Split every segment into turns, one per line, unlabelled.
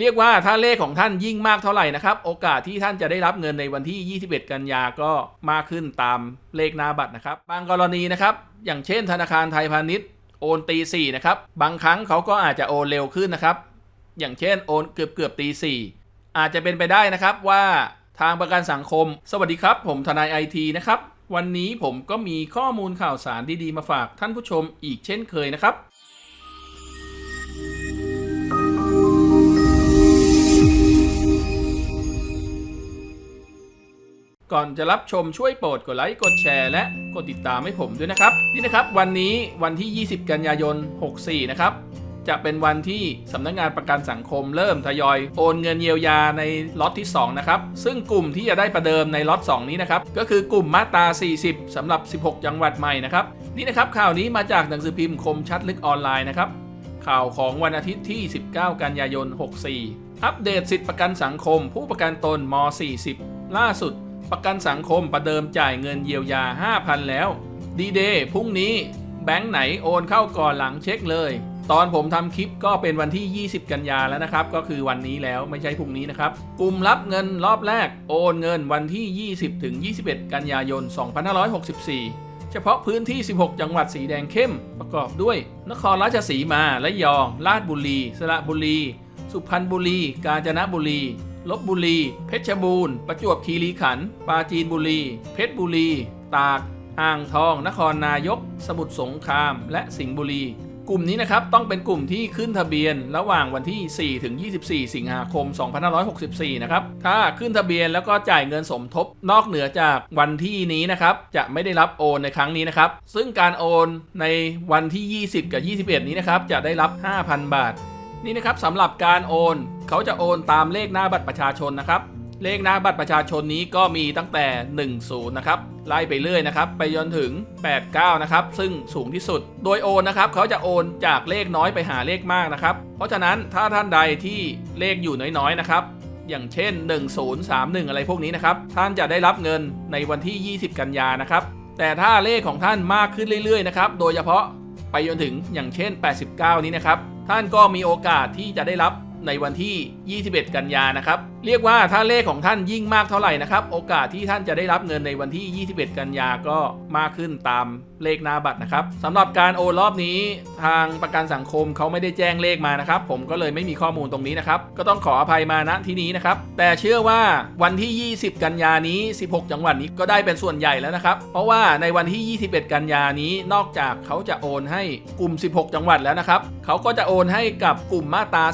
เรียกว่าถ้าเลขของท่านยิ่งมากเท่าไหร่นะครับ โอกาสที่ท่านจะได้รับเงินในวันที่ 21 กันยาก็มากขึ้นตามเลขหน้าบัตรนะครับ บางกรณีนะครับ อย่างเช่น ธนาคารไทยพาณิชย์โอนตีสี่นะครับ บางครั้งเขาก็อาจจะโอนเร็วขึ้นนะครับ อย่างเช่นโอนเกือบเกือบตีสี่อาจจะเป็นไปได้นะครับว่าทางประกันสังคม สวัสดีครับ ผมทนายไอทีนะครับ วันนี้ผมก็มีข้อมูลข่าวสารดีๆมาฝากท่านผู้ชมอีกเช่นเคยนะครับ ก่อนจะรับชมช่วยโปรดกดไลค์กดแชร์และกดติดตามให้ผมด้วยนะครับ นี่นะครับ วันนี้วันที่ 20 กันยายน 64 นะครับ จะเป็นวันที่สำนักงงานประกันสังคมเริ่มทยอยโอนเงินเยียวยาในล็อตที่ 2 นะครับ ซึ่งกลุ่มที่จะได้ประเดิมในล็อต 2 นี้นะครับ ก็คือกลุ่มมาตรา 40สำหรับ 16 จังหวัดใหม่นะครับ นี่นะครับข่าวนี้มาจากหนังสือพิมพ์คมชัดลึกออนไลน์นะครับ ข่าวของวันอาทิตย์ที่ 19 กันยายน 64 อัปเดตสิทธิประกันสังคม ผู้ประกันตนม 40 ล่าสุด ประกันสังคมประเดิมจ่ายเงินเยียวยา 5,000 แล้ว ดีเดย์พรุ่งนี้แบงค์ไหนโอนเข้าก่อนหลังเช็คเลย ตอนผมทำคลิปก็เป็นวันที่ 20 กันยาแล้วนะครับ ก็คือวันนี้แล้วไม่ใช่พรุ่งนี้นะครับ กลุ่มรับเงินรอบแรกโอนเงินวันที่ 20 ถึง 21 กันยายน 2564 เฉพาะพื้นที่ 16 จังหวัดสีแดงเข้ม ประกอบด้วย นครราชสีมา และยอง ราชบุรี สระบุรี สุพรรณบุรี กาญจนบุรี ลบบุรี เพชรบูรณ์ ประจวบคีรีขันธ์ ปราจีนบุรี เพชรบุรี ตาก อ่างทอง นครนายก สมุทรสงคราม และสิงห์บุรี กลุ่มนี้นะครับต้องเป็นกลุ่มที่ขึ้นทะเบียนระหว่างวันที่ 4 ถึง 24 สิงหาคม 2564 นะครับ ถ้าขึ้นทะเบียนแล้วก็จ่ายเงินสมทบ นอกเหนือจากวันที่นี้นะครับ จะไม่ได้รับโอนในครั้งนี้นะครับ ซึ่งการโอนในวันที่ 20 กับ 21 นี้นะครับ จะได้รับ 5,000 บาท นี่นะครับสำหรับการโอน เขาจะโอนตามเลขหน้าบัตรประชาชนนะครับ เลขหน้าบัตรประชาชนนี้ก็มีตั้งแต่ 10 นะครับ ไล่ไปเรื่อยนะครับ ไปจนถึง 89 นะครับ ซึ่งสูงที่สุด โดยโอนนะครับ เขาจะโอนจากเลขน้อยไปหาเลขมากนะครับ เพราะฉะนั้นถ้าท่านใดที่เลขอยู่น้อยๆนะครับอย่างเช่น 1031 อะไรพวกนี้นะครับ ท่านจะได้รับเงินในวันที่ 20 กันยานะครับ แต่ถ้าเลขของท่านมากขึ้นเรื่อยๆนะครับ โดยเฉพาะไปจนถึงอย่างเช่น 89 นี้นะครับ ท่านก็มีโอกาสที่จะได้รับในวันที่ 21 กันยานะครับเรียกว่าถ้าเลขของท่านยิ่งมากเท่าไหร่นะครับ โอกาสที่ท่านจะได้รับเงินในวันที่ 21 กันยาก็มากขึ้นตามเลขหน้าบัตรนะครับสำหรับการโอนรอบนี้ ทางประกันสังคมเขาไม่ได้แจ้งเลขมานะครับ ผมก็เลยไม่มีข้อมูลตรงนี้นะครับก็ต้องขออภัยมาณที่นี้นะครับแต่เชื่อว่าวันที่ 20 กันยานี้ 16 จังหวัดนี้ก็ได้เป็นส่วนใหญ่แล้วนะครับ เพราะว่าในวันที่ 21 กันยานี้นอกจากเขาจะโอนให้กลุ่ม 16 จังหวัดแล้วนะครับเขาก็จะโอนให้กับกลุ่มมาตรา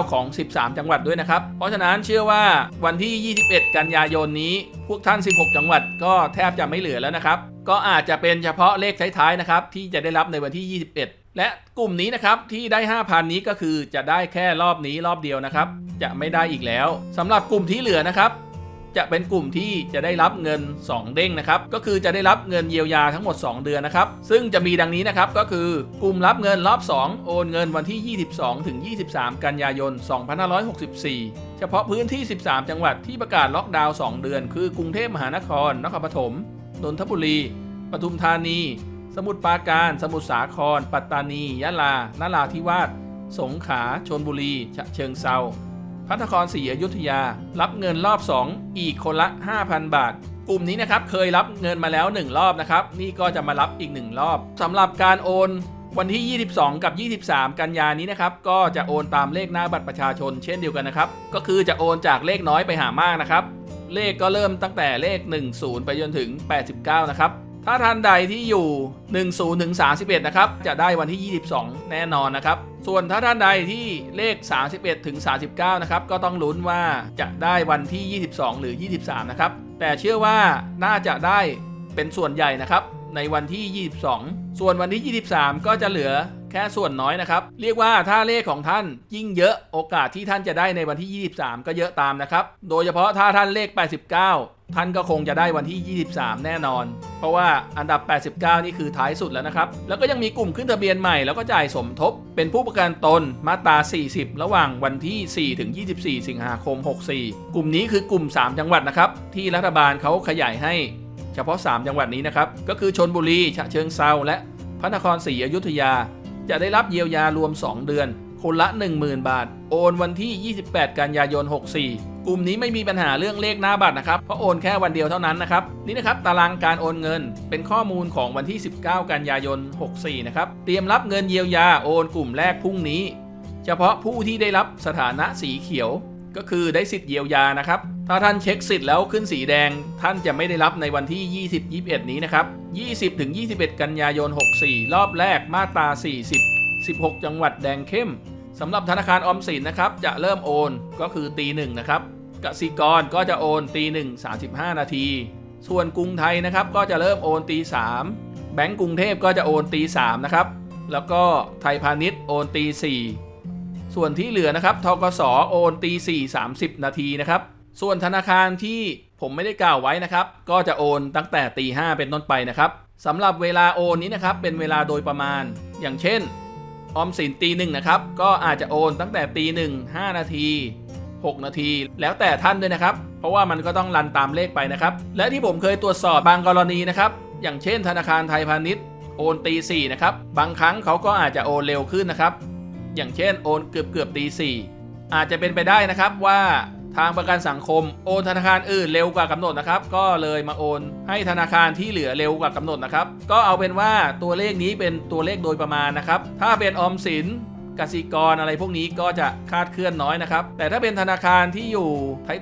39 ของ 13 จังหวัดด้วยนะครับเพราะฉะนั้นเชื่อชื่อว่าวันที่ 21 กันยายนนี้ พวกท่าน 16 จังหวัดก็แทบจะไม่เหลือแล้วนะครับ ก็อาจจะเป็นเฉพาะเลขท้ายๆนะครับที่จะได้รับในวันที่ 21 และกลุ่มนี้นะครับที่ได้ 5,000 นี้ก็คือจะได้แค่รอบนี้รอบเดียวนะครับ จะไม่ได้อีกแล้วสำหรับกลุ่มที่เหลือนะครับ จะเป็นกลุ่มที่จะได้รับเงิน 2 เด้งนะครับ ก็คือจะได้รับเงินเยียวยาทั้งหมด 2 เดือนนะครับ ซึ่งจะมีดังนี้นะครับ ก็คือกลุ่มรับเงินรอบ 2 โอนเงินวันที่ 22 ถึง 23 กันยายน 2564 เฉพาะพื้นที่ 13 จังหวัดที่ประกาศล็อกดาวน์ 2 เดือน คือกรุงเทพมหานคร นครปฐม นนทบุรี ปทุมธานี สมุทรปราการ สมุทรสาคร ปัตตานี ยะลา นราธิวาส สงขลา ชนบุรี ฉะเชิงเซา พระนครศรีอยุธยา รับเงินรอบ 2 อีกคนละ 5,000 บาท กลุ่มนี้นะครับเคยรับเงินมาแล้ว 1 รอบนะครับ นี่ก็จะมารับอีก 1 รอบสำหรับการโอนวันที่ 22 กับ 23 กันยานี้นะครับ ก็จะโอนตามเลขหน้าบัตรประชาชนเช่นเดียวกันนะครับ ก็คือจะโอนจากเลขน้อยไปหามากนะครับ เลขก็เริ่มตั้งแต่เลข 10 ไปจนถึง 89 นะครับ ถ้าท่านใดที่อยู่ 10ถึง31 นะครับ จะได้วันที่ 22 แน่นอนนะครับ ส่วนถ้าท่านใดที่เลข 31ถึง39 นะครับ ก็ต้องลุ้นว่าจะได้วันที่ 22 หรือ 23 นะครับ แต่เชื่อว่าน่าจะได้เป็นส่วนใหญ่นะครับ ในวันที่ 22 ส่วนวันที่ 23 ก็จะเหลือแค่ส่วนน้อยนะครับ เรียกว่าถ้าเลขของท่านยิ่งเยอะโอกาสที่ท่านจะได้ในวันที่ 23 ก็เยอะตามนะครับ โดยเฉพาะถ้าท่านเลข 89 ท่านก็คงจะได้วันที่ 23 แน่นอน เพราะว่าอันดับ 89 นี่คือท้ายสุดแล้วนะครับ แล้วก็ยังมีกลุ่มขึ้นทะเบียนใหม่แล้วก็จ่ายสมทบ เป็นผู้ประกันตนมาตรา 40 ระหว่างวันที่ 4 ถึง 24 สิงหาคม 64 กลุ่มนี้คือกลุ่ม 3 จังหวัดนะครับ ที่รัฐบาลเขาขยายให้ เฉพาะ 3 จังหวัดนี้นะครับ ก็คือชนบุรี ฉะเชิงเซาและพระนครศรีอยุธยา จะได้รับเยียวยารวม 2 เดือน คนละ 10,000 บาท โอนวันที่ 28 กันยายน 64 กลุ่มนี้ไม่มีปัญหาเรื่องเลขหน้าบัตรนะครับ เพราะโอนแค่วันเดียวเท่านั้นนะครับ นี่นะครับตารางการโอนเงิน เป็นข้อมูลของวันที่ 19 กันยายน 64 นะครับ เตรียมรับเงินเยียวยาโอนกลุ่มแรกพรุ่งนี้ เฉพาะผู้ที่ได้รับสถานะสีเขียว ก็คือได้สิทธิ์เยียวยานะครับ ถ้าท่านเช็คสิทธิ์แล้วขึ้นสีแดง ท่านจะไม่ได้รับในวันที่ 20 21 นี้นะครับ 20ถึง21 กันยายน 64 รอบแรกมาตรา40 16 จังหวัดแดงเข้ม สำหรับธนาคารออมสินนะครับจะเริ่มโอนก็คือตีหนึ่งนะครับกสิกรก็จะโอนตีหนึ่ง35นาที ส่วนกรุงไทยนะครับก็จะเริ่มโอนตีสามแบงก์กรุงเทพก็จะโอนตีสามนะครับแล้วก็ไทยพาณิชย์โอนตีสี่ส่วนที่เหลือนะครับทกสโอนตี4 30นาทีนะครับส่วนธนาคารที่ผมไม่ได้กล่าวไว้นะครับ ก็จะโอนตั้งแต่ตี5เป็นต้นไปนะครับสำหรับเวลาโอนนี้นะครับเป็นเวลาโดยประมาณ อย่างเช่น ออมสินตีหนึ่งนะครับ ก็อาจจะโอนตั้งแต่ตีหนึ่ง5นาที 6 นาที แล้วแต่ท่านด้วยนะครับ เพราะว่ามันก็ต้องรันตามเลขไปนะครับ และที่ผมเคยตรวจสอบบางกรณีนะครับ อย่างเช่น ธนาคารไทยพาณิชย์โอนตีสี่นะครับ บางครั้งเขาก็อาจจะโอนเร็วขึ้นนะครับ อย่างเช่นโอนเกือบเกือบตีสี่อาจจะเป็นไปได้นะครับว่า ทางประกันสังคมโอนธนาคารอื่นเร็วกว่ากำหนดนะครับ ก็เลยมาโอนให้ธนาคารที่เหลือเร็วกว่ากำหนดนะครับ ก็เอาเป็นว่าตัวเลขนี้เป็นตัวเลขโดยประมาณนะครับ ถ้าเป็นออมสินกสิกรอะไรพวกนี้ก็จะคาดเคลื่อนน้อยนะครับ แต่ถ้าเป็นธนาคารที่อยู่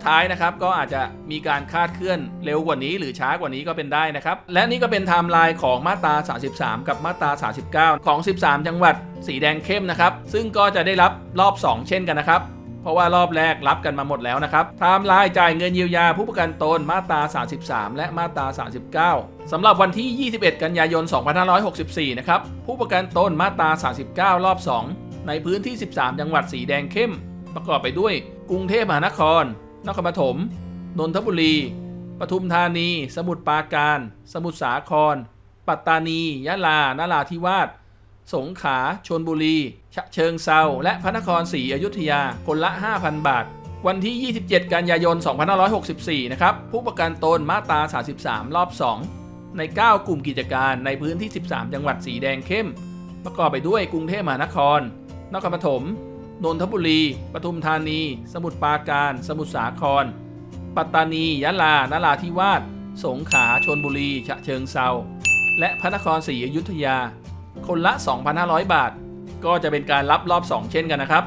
ท้ายๆนะครับ ก็อาจจะมีการคาดเคลื่อนเร็วกว่านี้ หรือช้ากว่านี้ก็เป็นได้นะครับ และนี่ก็เป็นไทม์ไลน์ของมาตรา 33 กับมาตรา 39 ของ 13 จังหวัดสีแดงเข้มนะครับ ซึ่งก็จะได้รับรอบ 2 เช่นกันนะครับ เพราะว่ารอบแรกรับกันมาหมดแล้วนะครับไทม์ไลน์จ่ายเงินเยียวยาผู้ประกันตนมาตรา 33 และมาตรา 39สำหรับวันที่ 21 กันยายน 2564 นะครับ ผู้ประกันตนมาตรา 39 รอบ 2 ในพื้นที่ 13 จังหวัดสีแดงเข้ม ประกอบไปด้วย กรุงเทพมหานคร นครปฐม นนทบุรี ปทุมธานี สมุทรปราการ สมุทรสาคร ปัตตานี ยะลานราธิวาส สงขลาชนบุรี ฉะเชิงเซาและพระนครศรีอยุธยา คนละ 5,000 บาท วันที่ 27 กันยายน 2564 นะครับ ผู้ประกันตนมาตรา 33 รอบ 2 ใน 9 กลุ่มกิจการในพื้นที่ 13 จังหวัดสีแดงเข้ม ประกอบไปด้วยกรุงเทพมหานคร นครปฐม นนทบุรี ปทุมธานี สมุทรปราการ สมุทรสาคร ปัตตานี ยะลา นราธิวาส สงขลา ชนบุรี ฉะเชิงเซา และพระนครศรีอยุธยา คนละ 2,500 บาท ก็จะเป็นการรับรอบ 2 เช่นกันนะครับ